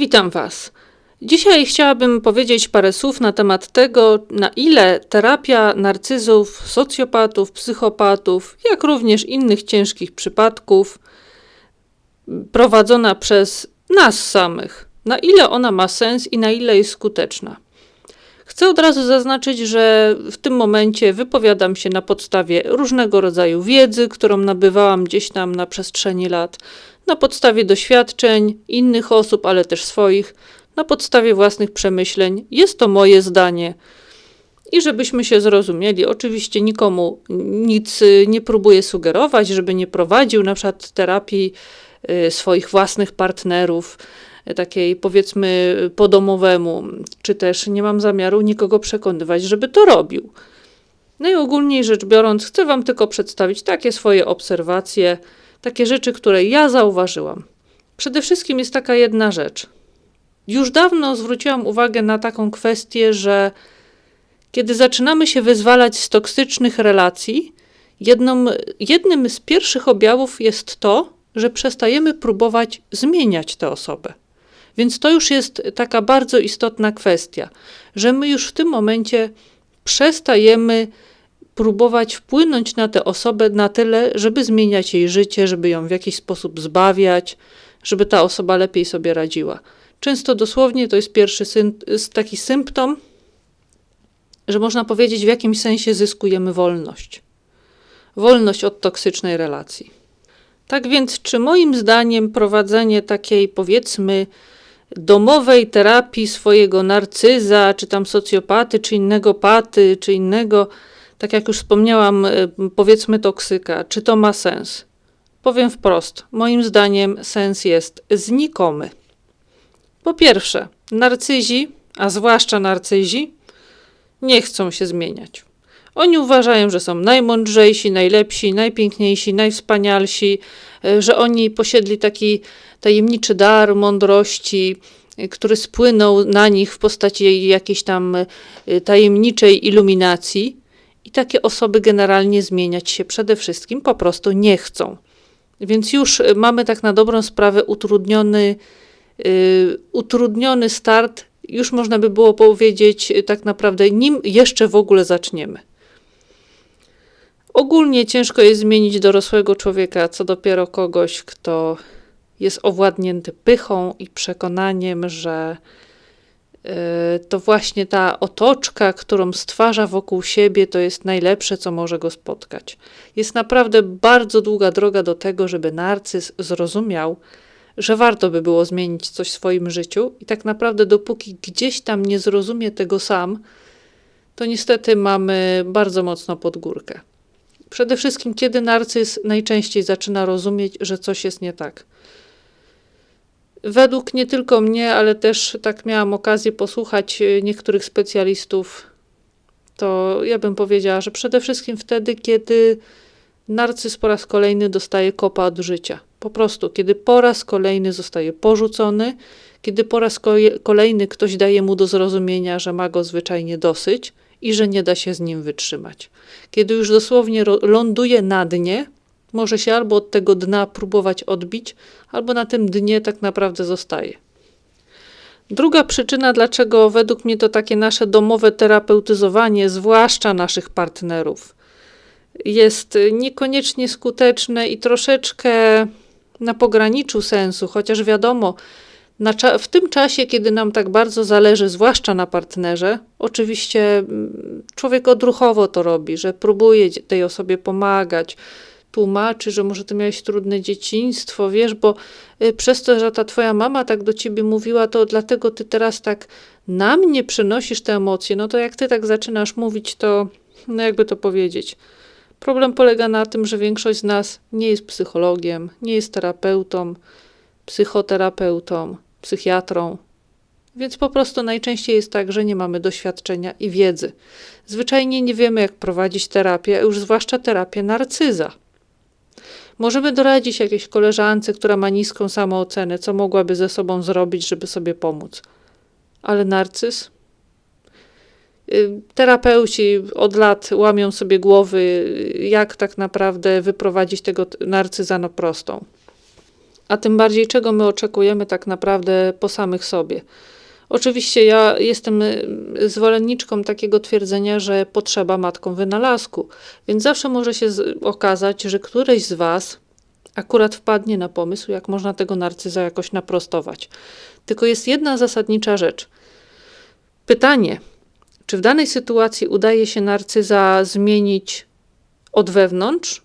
Witam Was. Dzisiaj chciałabym powiedzieć parę słów na temat tego, na ile terapia narcyzów, socjopatów, psychopatów, jak również innych ciężkich przypadków, prowadzona przez nas samych, na ile ona ma sens i na ile jest skuteczna. Chcę od razu zaznaczyć, że w tym momencie wypowiadam się na podstawie różnego rodzaju wiedzy, którą nabywałam gdzieś tam na przestrzeni lat, na podstawie doświadczeń innych osób, ale też swoich, na podstawie własnych przemyśleń. Jest to moje zdanie. I żebyśmy się zrozumieli, oczywiście nikomu nic y, nie próbuję sugerować, żeby nie prowadził na przykład terapii y, swoich własnych partnerów, y, takiej powiedzmy podomowemu, czy też nie mam zamiaru nikogo przekonywać, żeby to robił. Najogólniej rzecz biorąc, chcę Wam tylko przedstawić takie swoje obserwacje, takie rzeczy, które ja zauważyłam. Przede wszystkim jest taka jedna rzecz. Już dawno zwróciłam uwagę na taką kwestię, że kiedy zaczynamy się wyzwalać z toksycznych relacji, jedną, jednym z pierwszych objawów jest to, że przestajemy próbować zmieniać tę osobę. Więc to już jest taka bardzo istotna kwestia, że my już w tym momencie przestajemy próbować wpłynąć na tę osobę na tyle, żeby zmieniać jej życie, żeby ją w jakiś sposób zbawiać, żeby ta osoba lepiej sobie radziła. Często dosłownie to jest pierwszy taki symptom, że można powiedzieć, w jakimś sensie zyskujemy wolność. Wolność od toksycznej relacji. Tak więc, czy moim zdaniem prowadzenie takiej, powiedzmy, domowej terapii swojego narcyza, czy tam socjopaty, czy innego paty, czy innego tak jak już wspomniałam, y, powiedzmy toksyka, czy to ma sens? Powiem wprost, moim zdaniem sens jest znikomy. Po pierwsze, narcyzi, a zwłaszcza narcyzi, nie chcą się zmieniać. Oni uważają, że są najmądrzejsi, najlepsi, najpiękniejsi, najwspanialsi, y, że oni posiedli taki tajemniczy dar mądrości, y, który spłynął na nich w postaci jakiejś tam tajemniczej iluminacji. I takie osoby generalnie zmieniać się przede wszystkim po prostu nie chcą. Więc już y, mamy tak na dobrą sprawę utrudniony, yy, utrudniony start, już można by było powiedzieć yy, tak naprawdę, nim jeszcze w ogóle zaczniemy. Ogólnie ciężko jest zmienić dorosłego człowieka, co dopiero kogoś, kto jest owładnięty pychą i przekonaniem, że to właśnie ta otoczka, którą stwarza wokół siebie, to jest najlepsze, co może go spotkać. Jest naprawdę bardzo długa droga do tego, żeby narcyz zrozumiał, że warto by było zmienić coś w swoim życiu, i tak naprawdę, dopóki gdzieś tam nie zrozumie tego sam, to niestety mamy bardzo mocno pod górkę. Przede wszystkim, kiedy narcyz najczęściej zaczyna rozumieć, że coś jest nie tak Według nie tylko mnie, ale też tak miałam okazję posłuchać e, niektórych specjalistów, to ja bym powiedziała, że przede wszystkim wtedy, kiedy narcyz po raz kolejny dostaje kopa od życia. Po prostu, kiedy po raz kolejny zostaje porzucony, kiedy po raz kolejny ktoś daje mu do zrozumienia, że ma go zwyczajnie dosyć i że nie da się z nim wytrzymać. Kiedy już dosłownie ląduje na dnie, może się albo od tego dna próbować odbić, albo na tym dnie tak naprawdę zostaje. Druga przyczyna, dlaczego według mnie to takie nasze domowe terapeutyzowanie, zwłaszcza naszych partnerów, jest niekoniecznie skuteczne i troszeczkę na pograniczu sensu, chociaż wiadomo, w tym czasie, kiedy nam tak bardzo zależy, zwłaszcza na partnerze, oczywiście mm, człowiek odruchowo to robi, że próbuje tej osobie pomagać, tłumaczy, że może ty miałeś trudne dzieciństwo, wiesz, bo y, przez to, że ta twoja mama tak do ciebie mówiła, to dlatego ty teraz tak na mnie przenosisz te emocje. No to jak ty tak zaczynasz mówić, to no jakby to powiedzieć. Problem polega na tym, że większość z nas nie jest psychologiem, nie jest terapeutą, psychoterapeutą, psychiatrą. Więc po prostu najczęściej jest tak, że nie mamy doświadczenia i wiedzy. Zwyczajnie nie wiemy, jak prowadzić terapię, już zwłaszcza terapię narcyza. Możemy doradzić jakiejś koleżance, która ma niską samoocenę, co mogłaby ze sobą zrobić, żeby sobie pomóc. Ale narcyz? Y, terapeuci od lat łamią sobie głowy, jak tak naprawdę wyprowadzić tego narcyza na prostą. a tym bardziej czego my oczekujemy tak naprawdę po samych sobie. Oczywiście ja jestem y, zwolenniczką takiego twierdzenia, że potrzeba matką wynalazku, więc zawsze może się okazać, że któreś z Was akurat wpadnie na pomysł, jak można tego narcyza jakoś naprostować. Tylko jest jedna zasadnicza rzecz. Pytanie, czy w danej sytuacji udaje się narcyza zmienić od wewnątrz,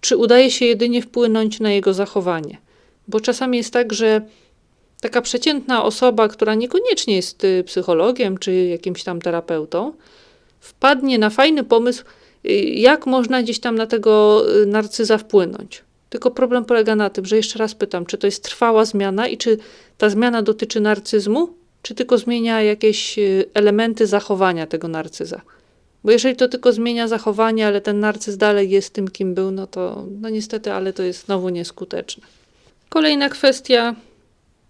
czy udaje się jedynie wpłynąć na jego zachowanie? Bo czasami jest tak, że taka przeciętna osoba, która niekoniecznie jest y, psychologiem czy jakimś tam terapeutą, wpadnie na fajny pomysł, y, jak można gdzieś tam na tego y, narcyza wpłynąć. Tylko problem polega na tym, że jeszcze raz pytam, czy to jest trwała zmiana i czy ta zmiana dotyczy narcyzmu, czy tylko zmienia jakieś elementy zachowania tego narcyza. Bo jeżeli to tylko zmienia zachowanie, ale ten narcyz dalej jest tym, kim był, no to no niestety, ale to jest znowu nieskuteczne. Kolejna kwestia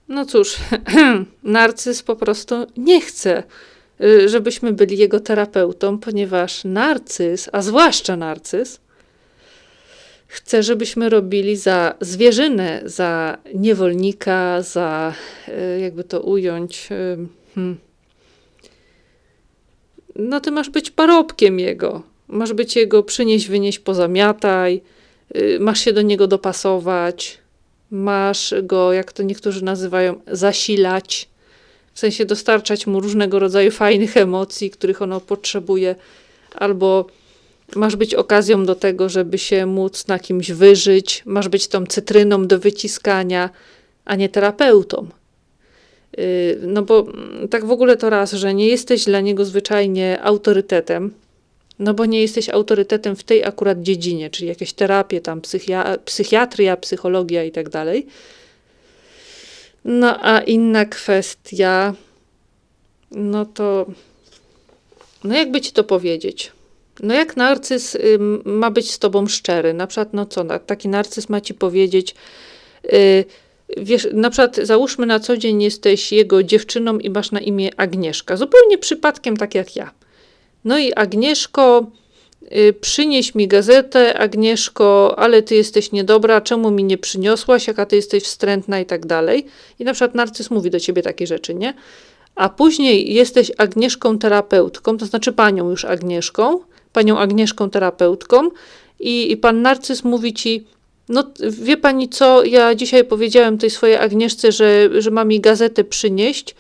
no cóż, narcyz po prostu nie chce, y, żebyśmy byli jego terapeutą, ponieważ narcyz, a zwłaszcza narcyz, chce, żebyśmy robili za zwierzynę, za niewolnika, za, y, jakby to ująć, y, hmm. no ty masz być parobkiem jego. Masz być jego przynieść, wynieść, pozamiataj, masz się do niego dopasować, masz go, jak to niektórzy nazywają, zasilać, w sensie dostarczać mu różnego rodzaju fajnych emocji, których ono potrzebuje, albo masz być okazją do tego, żeby się móc na kimś wyżyć, masz być tą cytryną do wyciskania, a nie terapeutą. Y, no bo mm, tak w ogóle to raz, że nie jesteś dla niego zwyczajnie autorytetem, no bo nie jesteś autorytetem w tej akurat dziedzinie, czyli jakieś terapie, tam psychia psychiatria, psychologia i tak dalej. No a inna kwestia, no to, no jakby ci to powiedzieć? No jak narcyz y, ma być z tobą szczery? Na przykład, no co, taki narcyz ma ci powiedzieć, y, wiesz, na przykład załóżmy na co dzień jesteś jego dziewczyną i masz na imię Agnieszka, zupełnie przypadkiem tak jak ja. No i Agnieszko, y, przynieś mi gazetę, Agnieszko, ale ty jesteś niedobra, czemu mi nie przyniosłaś, jaka ty jesteś wstrętna i tak dalej. I na przykład narcyz mówi do ciebie takie rzeczy, nie? A później jesteś Agnieszką terapeutką, to znaczy panią już Agnieszką, panią Agnieszką terapeutką i, i pan narcyz mówi ci, no wie pani co, ja dzisiaj powiedziałem tej swojej Agnieszce, że, że ma mi gazetę przynieść,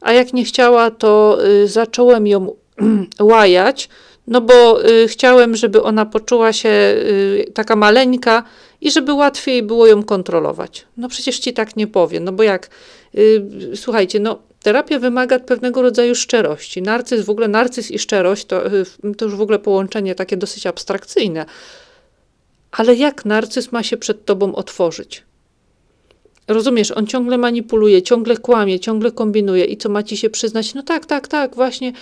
a jak nie chciała, to y, zacząłem ją łajać, no bo y, chciałem, żeby ona poczuła się y, taka maleńka i żeby łatwiej było ją kontrolować. No przecież ci tak nie powie, no bo jak, y, słuchajcie, no terapia wymaga pewnego rodzaju szczerości. Narcyz, w ogóle narcyz i szczerość to, y, to już w ogóle połączenie takie dosyć abstrakcyjne. Ale jak narcyz ma się przed tobą otworzyć? Rozumiesz, on ciągle manipuluje, ciągle kłamie, ciągle kombinuje i co ma ci się przyznać? No tak, tak, tak, właśnie,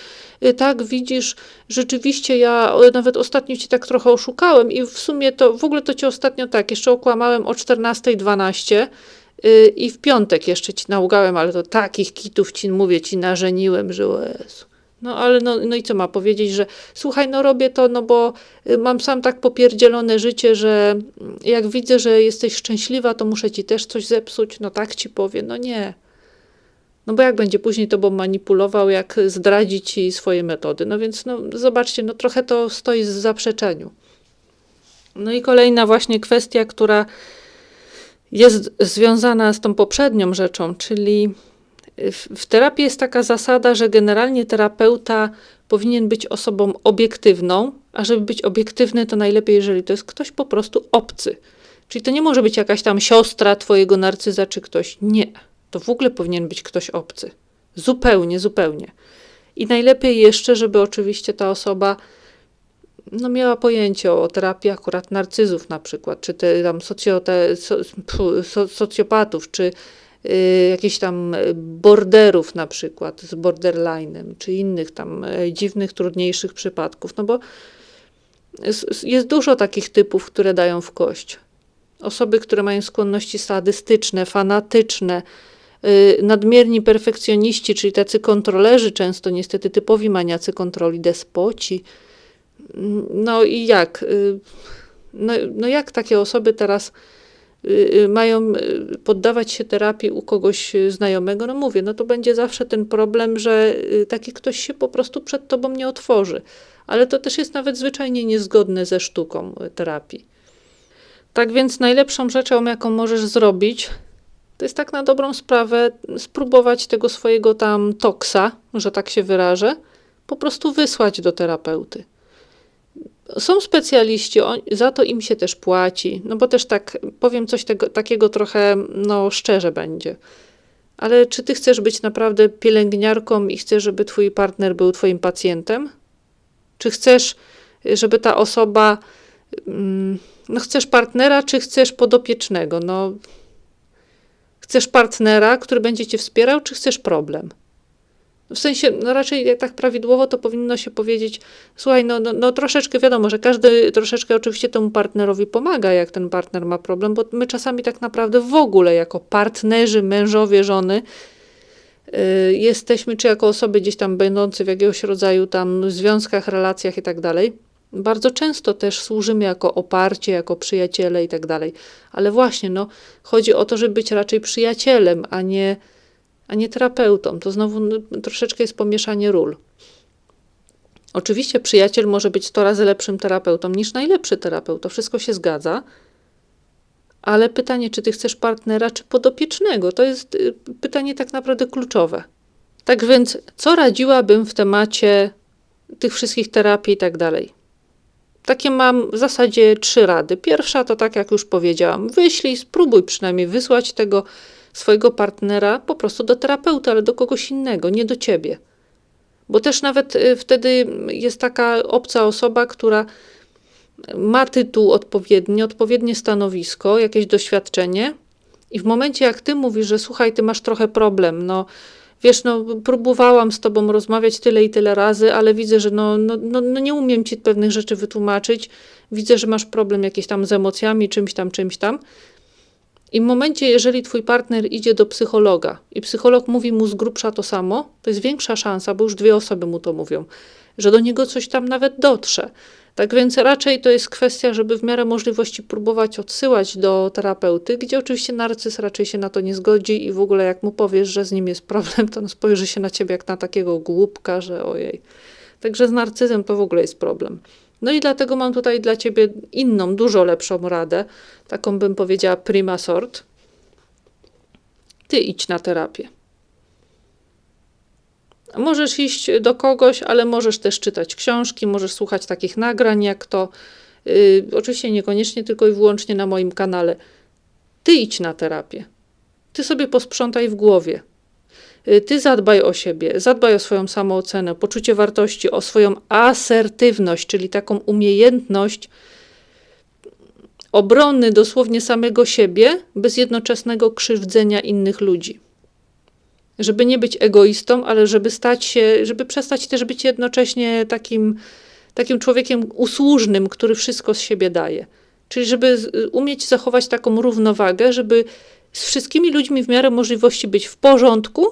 y, tak, widzisz, rzeczywiście ja nawet ostatnio ci tak trochę oszukałem i w sumie to, w ogóle to cię ostatnio tak, jeszcze okłamałem o 14.12 yy, i w piątek jeszcze ci nałgałem, ale to takich kitów ci, mówię, ci nażeniłem, że o Jezu. No ale no, no i co ma powiedzieć, że słuchaj, no robię to, no bo y, mam sam tak popierdzielone życie, że mm, jak widzę, że jesteś szczęśliwa, to muszę ci też coś zepsuć, no tak ci powie, no nie. No bo jak będzie później tobą manipulował, jak zdradzi ci swoje metody. No więc no zobaczcie, no trochę to stoi w zaprzeczeniu. No i kolejna właśnie kwestia, która jest związana z tą poprzednią rzeczą, czyli w terapii jest taka zasada, że generalnie terapeuta powinien być osobą obiektywną, a żeby być obiektywny, to najlepiej, jeżeli to jest ktoś po prostu obcy. Czyli to nie może być jakaś tam siostra twojego narcyza czy ktoś. Nie. To w ogóle powinien być ktoś obcy. Zupełnie, zupełnie. I najlepiej jeszcze, żeby oczywiście ta osoba no, miała pojęcie o terapii akurat narcyzów na przykład, czy te, tam socjote, so, so, socjopatów, czy jakichś tam borderów na przykład z borderlinem, czy innych tam e, dziwnych, trudniejszych przypadków, no bo jest dużo takich typów, które dają w kość. Osoby, które mają skłonności sadystyczne, fanatyczne, y, nadmierni perfekcjoniści, czyli tacy kontrolerzy, często niestety typowi maniacy kontroli, despoci. No i jak? Y, no, no jak takie osoby teraz y, y, mają y, poddawać się terapii u kogoś y, znajomego, no mówię, no to będzie zawsze ten problem, że y, taki ktoś się po prostu przed tobą nie otworzy. Ale to też jest nawet zwyczajnie niezgodne ze sztuką y, terapii. Tak więc najlepszą rzeczą, jaką możesz zrobić, to jest tak na dobrą sprawę spróbować tego swojego tam toksa, że tak się wyrażę, po prostu wysłać do terapeuty. Są specjaliści, on, za to im się też płaci, no bo też tak, powiem coś tego, takiego trochę, no szczerze będzie. Ale czy ty chcesz być naprawdę pielęgniarką i chcesz, żeby twój partner był twoim pacjentem? Czy chcesz, żeby ta osoba, mm, no chcesz partnera, czy chcesz podopiecznego? No, chcesz partnera, który będzie cię wspierał, czy chcesz problem? W sensie, no raczej jak tak prawidłowo to powinno się powiedzieć, słuchaj, no, no, no troszeczkę wiadomo, że każdy troszeczkę oczywiście temu partnerowi pomaga, jak ten partner ma problem, bo my czasami tak naprawdę w ogóle jako partnerzy, mężowie, żony y, jesteśmy, czy jako osoby gdzieś tam będące w jakiegoś rodzaju tam związkach, relacjach i tak dalej, bardzo często też służymy jako oparcie, jako przyjaciele i tak dalej. Ale właśnie, no, chodzi o to, żeby być raczej przyjacielem, a nie a nie terapeutą. To znowu no, troszeczkę jest pomieszanie ról. Oczywiście przyjaciel może być 100 razy lepszym terapeutą niż najlepszy terapeut. To wszystko się zgadza. Ale pytanie, czy ty chcesz partnera, czy podopiecznego, to jest y, pytanie tak naprawdę kluczowe. Tak więc, co radziłabym w temacie tych wszystkich terapii i tak dalej? Takie mam w zasadzie trzy rady. Pierwsza to tak, jak już powiedziałam, wyślij, spróbuj przynajmniej wysłać tego swojego partnera po prostu do terapeuta, ale do kogoś innego, nie do ciebie. Bo też nawet y, wtedy jest taka obca osoba, która ma tytuł odpowiedni, odpowiednie stanowisko, jakieś doświadczenie, i w momencie, jak ty mówisz, że słuchaj, ty masz trochę problem, no wiesz, no próbowałam z tobą rozmawiać tyle i tyle razy, ale widzę, że no, no, no, no nie umiem ci pewnych rzeczy wytłumaczyć, widzę, że masz problem jakiś tam z emocjami, czymś tam, czymś tam, i w momencie, jeżeli twój partner idzie do psychologa i psycholog mówi mu z grubsza to samo, to jest większa szansa, bo już dwie osoby mu to mówią, że do niego coś tam nawet dotrze. Tak więc raczej to jest kwestia, żeby w miarę możliwości próbować odsyłać do terapeuty, gdzie oczywiście narcyz raczej się na to nie zgodzi i w ogóle jak mu powiesz, że z nim jest problem, to on spojrzy się na ciebie jak na takiego głupka, że ojej. Także z narcyzem to w ogóle jest problem. No i dlatego mam tutaj dla ciebie inną, dużo lepszą radę, taką bym powiedziała prima sort. Ty idź na terapię. Możesz iść do kogoś, ale możesz też czytać książki, możesz słuchać takich nagrań, jak to. Yy, oczywiście niekoniecznie tylko i wyłącznie na moim kanale. Ty idź na terapię. Ty sobie posprzątaj w głowie. Y, ty zadbaj o siebie, zadbaj o swoją samoocenę, poczucie wartości, o swoją asertywność, czyli taką umiejętność obrony dosłownie samego siebie, bez jednoczesnego krzywdzenia innych ludzi. Żeby nie być egoistą, ale żeby stać się, żeby przestać też być jednocześnie takim, takim człowiekiem usłużnym, który wszystko z siebie daje. Czyli żeby umieć zachować taką równowagę, żeby z wszystkimi ludźmi w miarę możliwości być w porządku,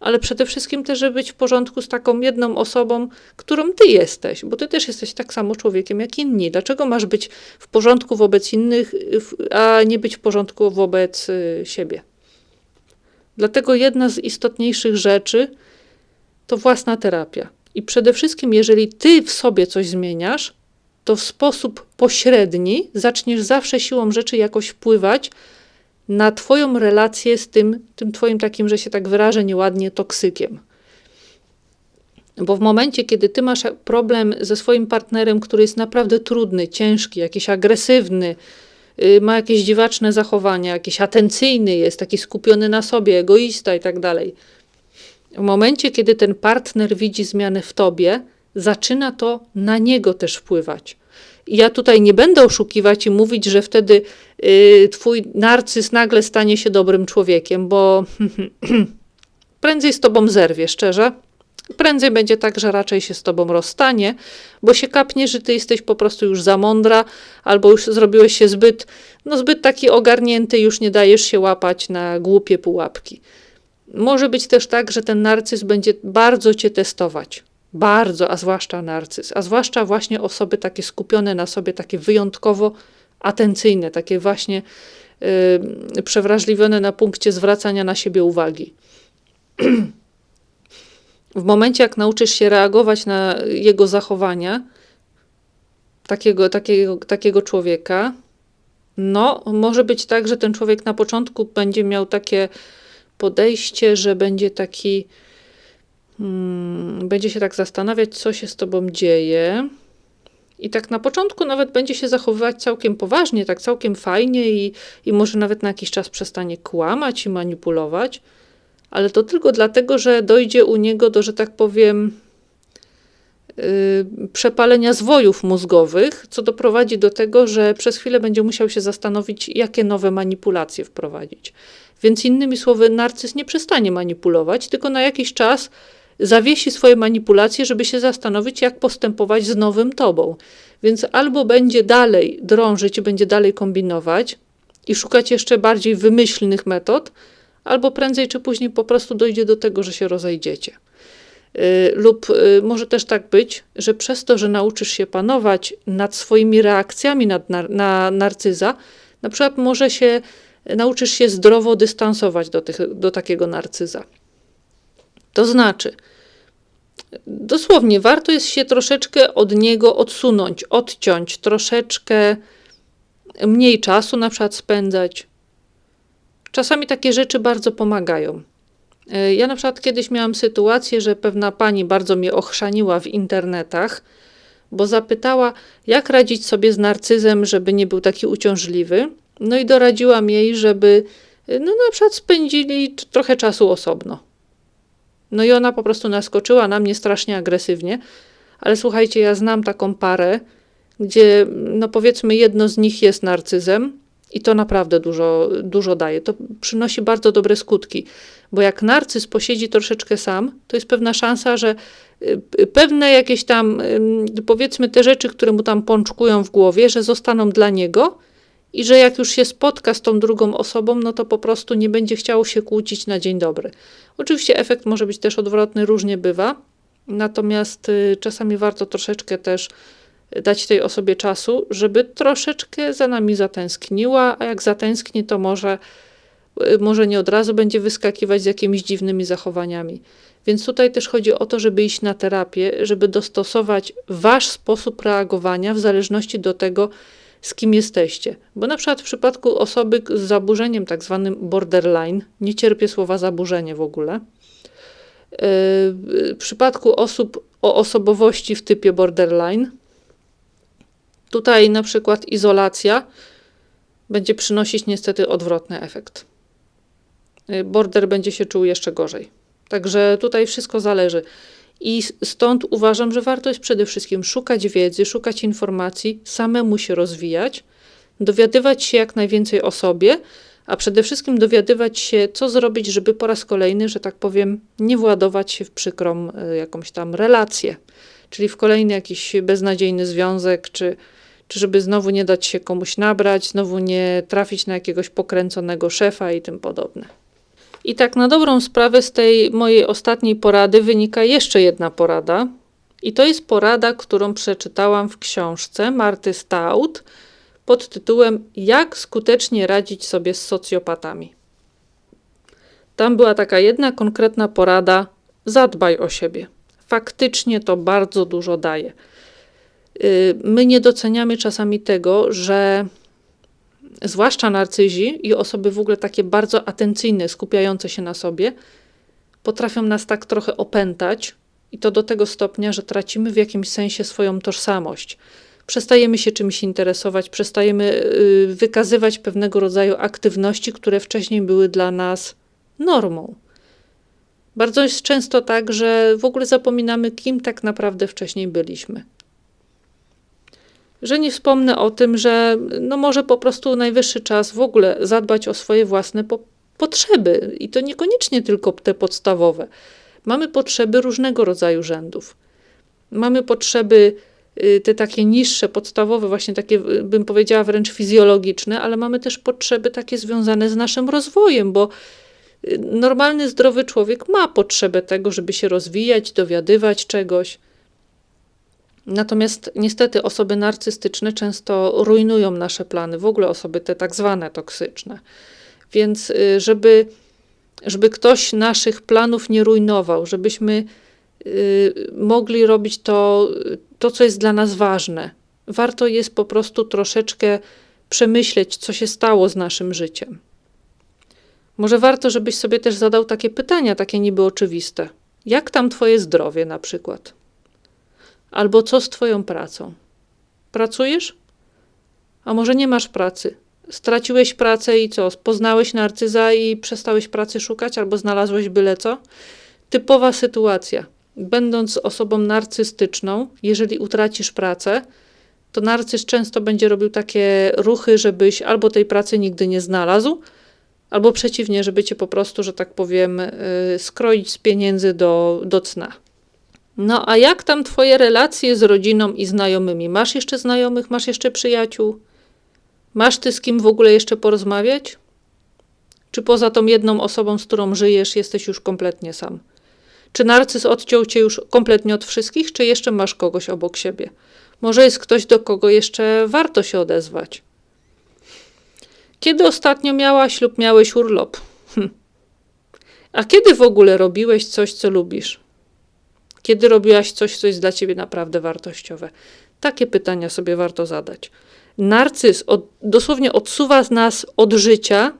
ale przede wszystkim też, żeby być w porządku z taką jedną osobą, którą ty jesteś, bo ty też jesteś tak samo człowiekiem jak inni. Dlaczego masz być w porządku wobec innych, a nie być w porządku wobec y, siebie? Dlatego jedna z istotniejszych rzeczy to własna terapia. I przede wszystkim, jeżeli ty w sobie coś zmieniasz, to w sposób pośredni zaczniesz zawsze siłą rzeczy jakoś wpływać na Twoją relację z tym, tym Twoim takim, że się tak wyrażę nieładnie, toksykiem. Bo w momencie, kiedy Ty masz problem ze swoim partnerem, który jest naprawdę trudny, ciężki, jakiś agresywny, yy, ma jakieś dziwaczne zachowania, jakiś atencyjny jest, taki skupiony na sobie, egoista i tak dalej. W momencie, kiedy ten partner widzi zmiany w tobie, zaczyna to na niego też wpływać ja tutaj nie będę oszukiwać i mówić, że wtedy y, twój narcyz nagle stanie się dobrym człowiekiem, bo prędzej z tobą zerwie, szczerze. Prędzej będzie tak, że raczej się z tobą rozstanie, bo się kapnie, że ty jesteś po prostu już za mądra, albo już zrobiłeś się zbyt, no zbyt taki ogarnięty, już nie dajesz się łapać na głupie pułapki. Może być też tak, że ten narcyz będzie bardzo cię testować. Bardzo, a zwłaszcza narcyz, a zwłaszcza właśnie osoby takie skupione na sobie, takie wyjątkowo atencyjne, takie właśnie y, przewrażliwione na punkcie zwracania na siebie uwagi. w momencie, jak nauczysz się reagować na jego zachowania, takiego, takiego, takiego człowieka, no, może być tak, że ten człowiek na początku będzie miał takie podejście, że będzie taki, hmm, będzie się tak zastanawiać, co się z tobą dzieje. I tak na początku nawet będzie się zachowywać całkiem poważnie, tak całkiem fajnie i, i może nawet na jakiś czas przestanie kłamać i manipulować, ale to tylko dlatego, że dojdzie u niego do, że tak powiem, Y, przepalenia zwojów mózgowych, co doprowadzi do tego, że przez chwilę będzie musiał się zastanowić, jakie nowe manipulacje wprowadzić. Więc innymi słowy, narcyz nie przestanie manipulować, tylko na jakiś czas zawiesi swoje manipulacje, żeby się zastanowić, jak postępować z nowym tobą. Więc albo będzie dalej drążyć będzie dalej kombinować i szukać jeszcze bardziej wymyślnych metod, albo prędzej czy później po prostu dojdzie do tego, że się rozejdziecie. Y, lub y, może też tak być, że przez to, że nauczysz się panować nad swoimi reakcjami na, na, na narcyza, na przykład może się nauczysz się zdrowo dystansować do, tych, do takiego narcyza. To znaczy, dosłownie warto jest się troszeczkę od niego odsunąć, odciąć, troszeczkę mniej czasu na przykład spędzać. Czasami takie rzeczy bardzo pomagają. E, ja na przykład kiedyś miałam sytuację, że pewna pani bardzo mnie ochrzaniła w internetach, bo zapytała, jak radzić sobie z narcyzem, żeby nie był taki uciążliwy. No i doradziłam jej, żeby e, no na przykład spędzili trochę czasu osobno. No i ona po prostu naskoczyła na mnie strasznie agresywnie, ale słuchajcie, ja znam taką parę, gdzie no powiedzmy jedno z nich jest narcyzem, i to naprawdę dużo, dużo daje. To przynosi bardzo dobre skutki, bo jak narcyz posiedzi troszeczkę sam, to jest pewna szansa, że y, pewne jakieś tam, powiedzmy, te rzeczy, które mu tam pączkują w głowie, że zostaną dla niego i że jak już się spotka z tą drugą osobą, no to po prostu nie będzie chciało się kłócić na dzień dobry. Oczywiście efekt może być też odwrotny, różnie bywa, natomiast y, czasami warto troszeczkę też dać tej osobie czasu, żeby troszeczkę za nami zatęskniła, a jak zatęskni, to może, y, może nie od razu będzie wyskakiwać z jakimiś dziwnymi zachowaniami. Więc tutaj też chodzi o to, żeby iść na terapię, żeby dostosować wasz sposób reagowania w zależności do tego, z kim jesteście. Bo na przykład w przypadku osoby z zaburzeniem tak zwanym borderline, nie cierpię słowa zaburzenie w ogóle, y, w przypadku osób o osobowości w typie borderline, Tutaj na przykład izolacja będzie przynosić niestety odwrotny efekt. Y, border będzie się czuł jeszcze gorzej. Także tutaj wszystko zależy. I stąd uważam, że warto jest przede wszystkim szukać wiedzy, szukać informacji, samemu się rozwijać, dowiadywać się jak najwięcej o sobie, a przede wszystkim dowiadywać się, co zrobić, żeby po raz kolejny, że tak powiem, nie władować się w przykrą y, jakąś tam relację, czyli w kolejny jakiś beznadziejny związek, czy, czy żeby znowu nie dać się komuś nabrać, znowu nie trafić na jakiegoś pokręconego szefa i tym podobne. I tak na dobrą sprawę z tej mojej ostatniej porady wynika jeszcze jedna porada. I to jest porada, którą przeczytałam w książce Marty Stout pod tytułem Jak skutecznie radzić sobie z socjopatami. Tam była taka jedna konkretna porada: zadbaj o siebie. Faktycznie to bardzo dużo daje. Y, my nie doceniamy czasami tego, że zwłaszcza narcyzi i osoby w ogóle takie bardzo atencyjne, skupiające się na sobie, potrafią nas tak trochę opętać i to do tego stopnia, że tracimy w jakimś sensie swoją tożsamość. Przestajemy się czymś interesować, przestajemy y, wykazywać pewnego rodzaju aktywności, które wcześniej były dla nas normą. Bardzo jest często tak, że w ogóle zapominamy, kim tak naprawdę wcześniej byliśmy że nie wspomnę o tym, że no może po prostu najwyższy czas w ogóle zadbać o swoje własne po potrzeby i to niekoniecznie tylko te podstawowe. Mamy potrzeby różnego rodzaju rzędów. Mamy potrzeby y, te takie niższe, podstawowe, właśnie takie, y, bym powiedziała, wręcz fizjologiczne, ale mamy też potrzeby takie związane z naszym rozwojem, bo y, normalny, zdrowy człowiek ma potrzebę tego, żeby się rozwijać, dowiadywać czegoś. Natomiast niestety osoby narcystyczne często rujnują nasze plany, w ogóle osoby te tak zwane toksyczne. Więc y, żeby, żeby ktoś naszych planów nie rujnował, żebyśmy y, mogli robić to, to, co jest dla nas ważne, warto jest po prostu troszeczkę przemyśleć, co się stało z naszym życiem. Może warto, żebyś sobie też zadał takie pytania, takie niby oczywiste. Jak tam twoje zdrowie na przykład? Albo co z twoją pracą? Pracujesz? A może nie masz pracy? Straciłeś pracę i co? Poznałeś narcyza i przestałeś pracy szukać, albo znalazłeś byle co? Typowa sytuacja. Będąc osobą narcystyczną, jeżeli utracisz pracę, to narcyz często będzie robił takie ruchy, żebyś albo tej pracy nigdy nie znalazł, albo przeciwnie, żeby cię po prostu, że tak powiem, yy, skroić z pieniędzy do, do cna. No a jak tam twoje relacje z rodziną i znajomymi? Masz jeszcze znajomych, masz jeszcze przyjaciół? Masz ty z kim w ogóle jeszcze porozmawiać? Czy poza tą jedną osobą, z którą żyjesz, jesteś już kompletnie sam? Czy narcyz odciął cię już kompletnie od wszystkich, czy jeszcze masz kogoś obok siebie? Może jest ktoś, do kogo jeszcze warto się odezwać? Kiedy ostatnio miałaś lub miałeś urlop? Hm. A kiedy w ogóle robiłeś coś, co lubisz? Kiedy robiłaś coś, co jest dla ciebie naprawdę wartościowe? Takie pytania sobie warto zadać. Narcyz od, dosłownie odsuwa nas od życia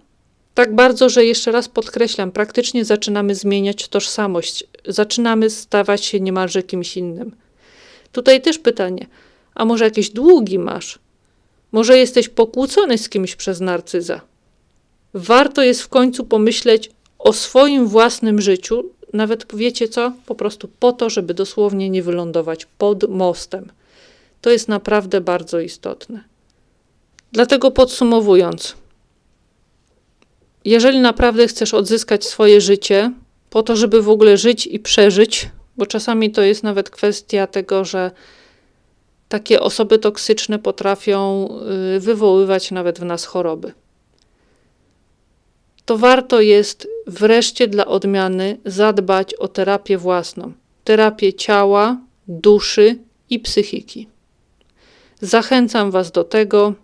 tak bardzo, że jeszcze raz podkreślam, praktycznie zaczynamy zmieniać tożsamość, zaczynamy stawać się niemalże kimś innym. Tutaj też pytanie, a może jakieś długi masz? Może jesteś pokłócony z kimś przez narcyza? Warto jest w końcu pomyśleć o swoim własnym życiu, nawet wiecie co? Po prostu po to, żeby dosłownie nie wylądować pod mostem. To jest naprawdę bardzo istotne. Dlatego podsumowując, jeżeli naprawdę chcesz odzyskać swoje życie, po to, żeby w ogóle żyć i przeżyć, bo czasami to jest nawet kwestia tego, że takie osoby toksyczne potrafią y, wywoływać nawet w nas choroby. To warto jest wreszcie dla odmiany zadbać o terapię własną, terapię ciała, duszy i psychiki. Zachęcam Was do tego.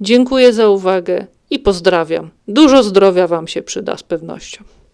Dziękuję za uwagę i pozdrawiam. Dużo zdrowia Wam się przyda z pewnością.